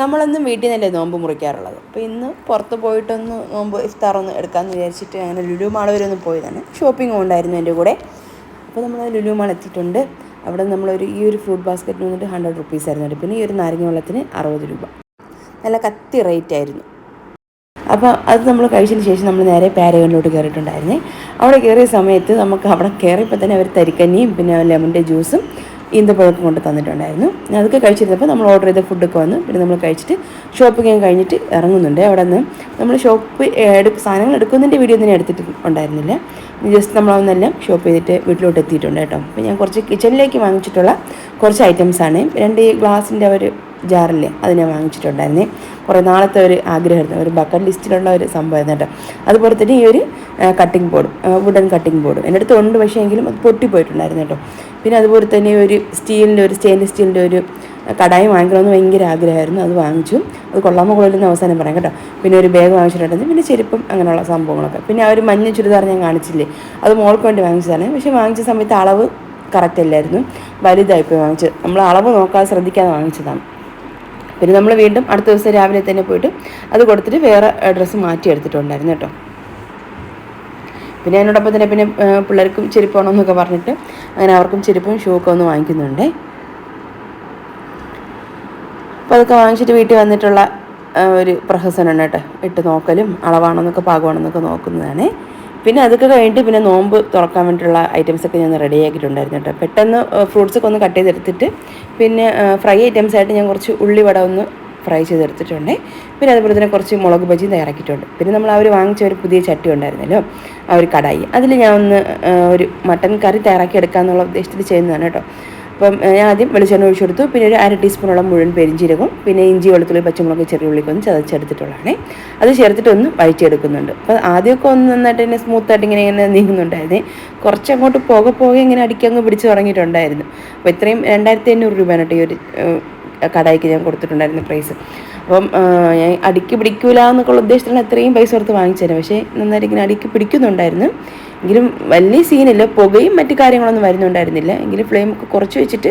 നമ്മളൊന്നും വീട്ടിൽ നിന്നല്ലേ നോമ്പ് മുറിക്കാറുള്ളത്. അപ്പോൾ ഇന്ന് പുറത്ത് പോയിട്ടൊന്ന് നോമ്പ് ഇഫ്താറൊന്ന് എടുക്കാമെന്ന് വിചാരിച്ചിട്ട് അങ്ങനെ ലുലു മാൾ വരെ ഒന്ന് പോയതാണ്. ഷോപ്പിംഗ് ഉണ്ടായിരുന്നു എന്റെ കൂടെ. അപ്പോൾ നമ്മൾ ലുലു മാൾ എത്തിയിട്ടുണ്ട്. അവിടെ നമ്മളൊരു ഈ ഒരു ഫ്രൂട്ട് ബാസ്ക്കറ്റ് വന്നിട്ട് ഹൺഡ്രഡ് റുപ്പീസ് ആയിരുന്നു പിന്നെ ഈ ഒരു നാരങ്ങ വെള്ളത്തിന് അറുപത് രൂപ. നല്ല കത്തി റേറ്റ് ആയിരുന്നു. അപ്പോൾ അത് നമ്മൾ കഴിച്ചതിന് ശേഷം നമ്മൾ നേരെ പാരഗണിലോട്ട് കയറിയിട്ടുണ്ടായിരുന്നേ അവിടെ കയറിയ സമയത്ത് നമുക്ക് അവിടെ കയറിയപ്പോൾ തന്നെ അവർ തരിക്കഞ്ഞിയും പിന്നെ ലെമൺ ജ്യൂസും ഈന്തപ്പഴമൊക്കെ കൊണ്ട് തന്നിട്ടുണ്ടായിരുന്നു. അതൊക്കെ കഴിച്ചിരുന്നപ്പോൾ നമ്മൾ ഓർഡർ ചെയ്ത ഫുഡൊക്കെ വന്നു പിന്നെ നമ്മൾ കഴിച്ചിട്ട് ഷോപ്പിംഗ് കഴിഞ്ഞിട്ട് ഇറങ്ങുന്നുണ്ട്. അവിടെ നിന്ന് നമ്മൾ ഷോപ്പ് എടുപ്പ് സാധനങ്ങൾ എടുക്കുന്നതിന്റെ വീഡിയോ തന്നെ എടുത്തിട്ട് ഉണ്ടായിരുന്നില്ല ജസ്റ്റ് നമ്മളൊന്നെല്ലാം ഷോപ്പ് ചെയ്തിട്ട് വീട്ടിലോട്ട് എത്തിയിട്ടുണ്ട് കേട്ടോ. അപ്പോൾ ഞാൻ കുറച്ച് കിച്ചണിലേക്ക് വാങ്ങിച്ചിട്ടുള്ള കുറച്ച് ഐറ്റംസാണ് രണ്ട് ഗ്ലാസിന്റെ ഒരു ജാറില്ലേ അത് ഞാൻ വാങ്ങിച്ചിട്ടുണ്ടായിരുന്നേ. കുറേ നാളത്തെ ഒരു ആഗ്രഹമായിരുന്നു. ഒരു ബക്കറ്റ് ലിസ്റ്റിലുള്ള ഒരു സംഭവം കേട്ടോ. അതുപോലെ തന്നെ ഈ ഒരു cutting board wooden cutting board എന്റെ അടുത്ത് ഉണ്ട് പക്ഷേ എങ്കിലും അത് പൊട്ടിപ്പോയിട്ടുണ്ടായിരുന്നു കേട്ടോ. പിന്നെ അതുപോലെ തന്നെ ഒരു സ്റ്റീലിന്റെ ഒരു സ്റ്റെയിൻലെസ് സ്റ്റീലിന്റെ ഒരു കടായി വാങ്ങിക്കണമെന്ന് ഭയങ്കര ആഗ്രഹമായിരുന്നു. അത് വാങ്ങിച്ചു. അത് കൊള്ളാമോ കൊള്ളില്ലെന്ന് അവസാനം പറയാം കേട്ടോ. പിന്നെ ഒരു ബാഗ് വാങ്ങിച്ചിട്ടുണ്ടായിരുന്നു. പിന്നെ ചെരുപ്പും അങ്ങനെയുള്ള സംഭവങ്ങളൊക്കെ. പിന്നെ ആ ഒരു മഞ്ഞ ചുരിദാർ ഞാൻ കാണിച്ചില്ലേ. അത് മോൾക്ക് വേണ്ടി വാങ്ങിച്ചതാണ്. പക്ഷേ വാങ്ങിച്ച സമയത്ത് അളവ് കറക്റ്റ് അല്ലായിരുന്നു. വലുതായിപ്പോയി വാങ്ങിച്ചത്. നമ്മൾ അളവ് നോക്കാതെ ശ്രദ്ധിക്കാതെ വാങ്ങിച്ചതാണ്. പിന്നെ നമ്മൾ വീണ്ടും അടുത്ത ദിവസം രാവിലെ തന്നെ പോയിട്ട് അത് കൊടുത്തിട്ട് വേറെ ഡ്രസ്സ് മാറ്റി എടുത്തിട്ടുണ്ടായിരുന്നു കേട്ടോ. പിന്നെ അതിനോടൊപ്പം തന്നെ പിന്നെ പിള്ളേർക്കും ചെരുപ്പ് വേണമെന്നൊക്കെ പറഞ്ഞിട്ട് അങ്ങനെ അവർക്കും ചെരുപ്പും ഷൂ ഒക്കെ ഒന്ന് വാങ്ങിക്കുന്നുണ്ട്. അപ്പോൾ അതൊക്കെ വാങ്ങിച്ചിട്ട് വീട്ടിൽ വന്നിട്ടുള്ള ഒരു പ്രഹസനമാണ് കേട്ടോ. ഇട്ട് നോക്കലും അളവാണോന്നൊക്കെ പാകമാണോന്നൊക്കെ നോക്കുന്നതാണ്. പിന്നെ അതൊക്കെ കഴിഞ്ഞിട്ട് പിന്നെ നോമ്പ് തുറക്കാൻ വേണ്ടിയിട്ടുള്ള ഐറ്റംസൊക്കെ ഞാൻ റെഡി ആക്കിയിട്ടുണ്ടായിരുന്നു കേട്ടോ. പെട്ടെന്ന് ഫ്രൂട്ട്സൊക്കെ ഒന്ന് കട്ട് ചെയ്തെടുത്തിട്ട് പിന്നെ ഫ്രൈ ഐറ്റംസ് ആയിട്ട് ഞാൻ കുറച്ച് ഉള്ളിവട ഒന്ന് ഫ്രൈ ചെയ്തെടുത്തിട്ടുണ്ട്. പിന്നെ അതുപോലെ തന്നെ കുറച്ച് മുളക് ബജിയും തയ്യാറാക്കിയിട്ടുണ്ട്. പിന്നെ നമ്മൾ അവർ വാങ്ങിച്ച ഒരു പുതിയ ചട്ടി ഉണ്ടായിരുന്നല്ലോ ആ ഒരു കടായി. അതിൽ ഞാൻ ഒന്ന് ഒരു മട്ടൻ കറി തയ്യാറാക്കി എടുക്കാമെന്നുള്ള ഉദ്ദേശത്തിൽ ചെയ്യുന്നതാണ് കേട്ടോ. അപ്പം ഞാൻ ആദ്യം വെളിച്ചെണ്ണ ഒഴിച്ചെടുത്തു. പിന്നെ ഒരു അര ടീസ്പൂണോളം മുഴുവൻ പെരിഞ്ചീരകം പിന്നെ ഇഞ്ചി വെളുത്തുള്ളി പച്ചമുളക് ചെറിയ ഉള്ളിക്കൊന്ന് ചതച്ചെടുത്തിട്ടുള്ളതാണ് അത് ചേർത്തിട്ട് ഒന്ന് വഴിച്ചെടുക്കുന്നുണ്ട് അപ്പോൾ ആദ്യമൊക്കെ ഒന്ന് നന്നായിട്ട് തന്നെ സ്മൂത്തായിട്ട് ഇങ്ങനെ ഇങ്ങനെ നീങ്ങുന്നുണ്ടായിരുന്നേ. കുറച്ച് അങ്ങോട്ട് പോകെ പോകെ ഇങ്ങനെ അടിക്കങ്ങ് പിടിച്ച് തുടങ്ങിയിട്ടുണ്ടായിരുന്നു. അപ്പോൾ ഇത്രയും രണ്ടായിരത്തി അഞ്ഞൂറ് രൂപയാണ് ഈ ഒരു കടായിക്ക് ഞാൻ കൊടുത്തിട്ടുണ്ടായിരുന്നു പ്രൈസ് അപ്പം ഞാൻ അടിക്ക് പിടിക്കൂല എന്നൊക്കെയുള്ള ഉദ്ദേശത്തിലാണ് അത്രയും പൈസ കൊടുത്ത് വാങ്ങിച്ചു തരാം പക്ഷേ നന്നായിട്ട് ഇങ്ങനെ അടിക്ക് പിടിക്കുന്നുണ്ടായിരുന്നു. എങ്കിലും വലിയ സീനില്ല പുകയും മറ്റു കാര്യങ്ങളൊന്നും വരുന്നുണ്ടായിരുന്നില്ല. എങ്കിലും ഫ്ലെയിം ഒക്കെ കുറച്ച് വെച്ചിട്ട്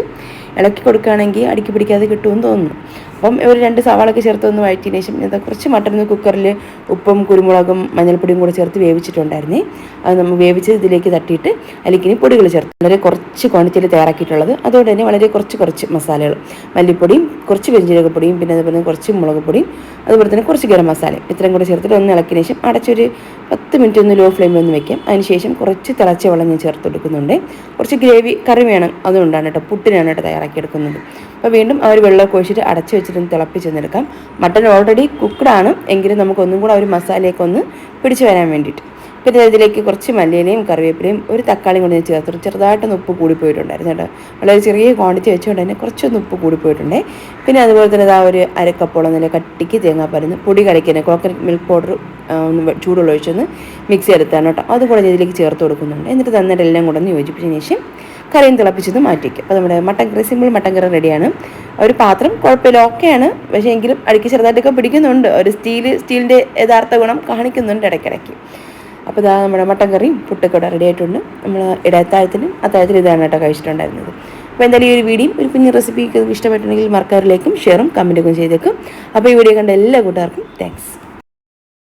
ഇളക്കി കൊടുക്കുകയാണെങ്കിൽ അടുക്കി പിടിക്കാതെ കിട്ടുമെന്ന് തോന്നുന്നു. അപ്പം ഒരു രണ്ട് സവാളൊക്കെ ചേർത്ത് ഒന്ന് വഴറ്റിയതിന് ശേഷം ഞാൻ കുറച്ച് മട്ടൺ കുക്കറിൽ ഉപ്പും കുരുമുളകും മഞ്ഞൾപ്പൊടിയും കൂടെ ചേർത്ത് വേവിച്ചിട്ടുണ്ടായിരുന്നേ. അത് നമ്മൾ വേവിച്ച് ഇതിലേക്ക് തട്ടിയിട്ട് അതിലേക്ക് പൊടികൾ ചേർത്ത്. വളരെ കുറച്ച് ക്വാണ്ടിറ്റിയിൽ തയ്യാറാക്കിയിട്ടുള്ളത്. അതുകൊണ്ട് തന്നെ വളരെ കുറച്ച് കുറച്ച് മസാലകൾ. മല്ലിപ്പൊടിയും കുറച്ച് വെഞ്ചീരകപ്പൊടിയും പിന്നെ അതുപോലെ കുറച്ച് മുളക് പൊടിയും അതുപോലെ തന്നെ കുറച്ച് ഗരം മസാല ഇത്രയും കൂടെ ചേർത്തിട്ട് ഒന്ന് ഇളക്കിയതിന് ശേഷം അടച്ചൊരു പത്ത് മിനിറ്റ് ഒന്ന് ലോ ഫ്ലെയിമിൽ ഒന്ന് വെക്കാം. അതിനുശേഷം കുറച്ച് തിളച്ച വെള്ളം ഞാൻ ചേർത്ത് കൊടുക്കുന്നുണ്ട്. കുറച്ച് ഗ്രേവി കറി വേണം. അതുകൊണ്ടാണ് കേട്ടോ പുട്ടിനാണ് കേട്ടോ തയ്യാറാക്കിയെടുക്കുന്നത്. അപ്പോൾ വീണ്ടും ആ ഒരു വെള്ളമൊക്കെ ഒഴിച്ചിട്ട് അടച്ച് വെച്ചിട്ട് തിളപ്പിച്ചെന്നെടുക്കാം. മട്ടൺ ഓൾറെഡി കുക്ക്ഡാണ് എങ്കിലും നമുക്കൊന്നും കൂടെ ആ ഒരു മസാലയൊക്കെ ഒന്ന് പിടിച്ചു വരാൻ വേണ്ടിയിട്ട്. പിന്നെ ഇതിലേക്ക് കുറച്ച് മല്ലിയിലയും കറിവേപ്പിലയും ഒരു തക്കാളിയും കൊണ്ട് ഞാൻ ചേർത്തു. ചെറുതായിട്ടൊന്ന് ഉപ്പ് കൂടിപ്പോയിട്ടുണ്ടായിരുന്നു കേട്ടോ. വളരെ ചെറിയ ക്വാണ്ടിറ്റി വെച്ചുകൊണ്ട് തന്നെ കുറച്ചൊന്ന് ഉപ്പ് കൂടിപ്പോയിട്ടുണ്ടേ. പിന്നെ അതുപോലെ തന്നെ ആ ഒരു അരക്കപ്പോളം നല്ല കട്ടിക്ക് തേങ്ങാപ്പാലിന്ന് പൊടി കളിക്കുന്ന കോക്കനട്ട് മിൽക്ക് പൗഡർ ഒന്ന് ചൂടുള്ള ഒഴിച്ചൊന്ന് മിക്സ് ചെയ്തെടുത്താണ് കേട്ടോ. അതുകൂടെ ഇതിലേക്ക് ചേർത്ത് കൊടുക്കുന്നുണ്ട്. എന്നിട്ട് തന്നിട്ട് എല്ലാം കൂടെ ഒന്ന് യോജിപ്പിച്ചതിന് ശേഷം കറിയും തിളപ്പിച്ചത് മാറ്റിക്കും അപ്പോൾ നമ്മുടെ mutton curry simple mutton curry റെഡിയാണ് ഒരു പാത്രം കുഴപ്പമില്ല ഓക്കെയാണ് പക്ഷേ എങ്കിലും അടുക്കി ചെറുതായിട്ടൊക്കെ പിടിക്കുന്നുണ്ട്. ഒരു സ്റ്റീൽ സ്റ്റീലിന്റെ യഥാർത്ഥ ഗുണം കാണിക്കുന്നുണ്ട് ഇടയ്ക്കിടയ്ക്ക്. അപ്പോൾ ഇതാ നമ്മുടെ മട്ടൻ കറിയും പുട്ടൊക്കെ ഇവിടെ റെഡി ആയിട്ടുണ്ട്. നമ്മൾ ഇടത്താഴത്തിനും അത്താഴത്തിനും ഇതാണ് കേട്ടോ കഴിച്ചിട്ടുണ്ടായിരുന്നത്. അപ്പോൾ എന്തായാലും ഈ ഒരു വീഡിയോ ഒരു കുഞ്ഞു റെസിപ്പിക്ക് ഇഷ്ടപ്പെട്ടിട്ടുണ്ടെങ്കിൽ മറക്കാറിലേക്കും ഷെയറും കമന്റൊക്കെ ചെയ്തേക്കും. അപ്പോൾ ഈ വീഡിയോ കണ്ട എല്ലാ കൂട്ടുകാർക്കും താങ്ക്സ്